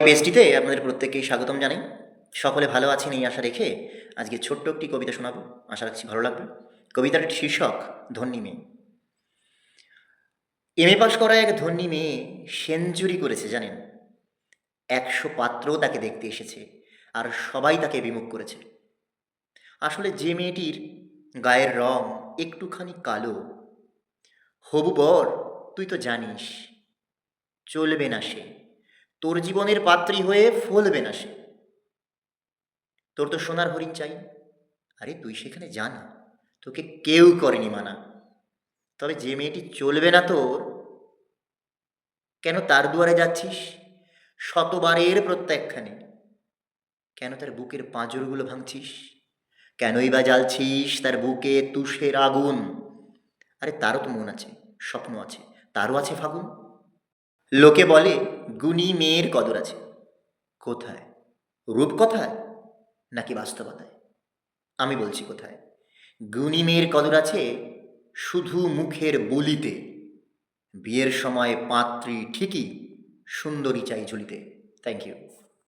পেজটিতে আপনাদের প্রত্যেককেই স্বাগতম জানাই। সকলে ভালো আছেন এই আশা রেখে আজকে ছোট্ট একটি কবিতা শোনাবো। আশা রাখছি ভালো লাগবে। কবিতাটির শীর্ষক ধন্যী মেয়ে। এম এ পাশ করা এক ধন্যী মেয়ে সেঞ্চুরি করেছে, জানেন? একশো পাত্রও তাকে দেখতে এসেছে আর সবাই তাকে বিমুখ করেছে। আসলে যে মেয়েটির গায়ের রং একটুখানি কালো, হবু বর, তুই তো জানিস, চলবে না সে। তোর জীবনের পাত্রী হয়ে ফলবে না সে। তোর তো সোনার হরিণ চাই। আরে তুই সেখানে যা না। তোকে কেউ করেনি মানা। তবে যে মেয়েটি চলবে না তোর, কেন তার দুয়ারে যাচ্ছিস? শতবারের প্রত্যাখ্যানে। কেন তার বুকের পাঁজরগুলো ভাঙছিস? কেনই বা জ্বালছিস তার বুকে তুষের আগুন? আরে তারও তো মন আছে, স্বপ্ন আছে, তারও আছে ফাগুন। লোকে বলে, গুণী মেয়ের কদর আছে। কোথায়? রূপকথায় নাকি বাস্তবতায়? আমি বলছি কোথায়? গুণী মেয়ের কদর আছে শুধু মুখের বলিতে। বিয়ের সময় পাত্রী ঠিকই সুন্দরী চাই ঝুলিতে। Thank you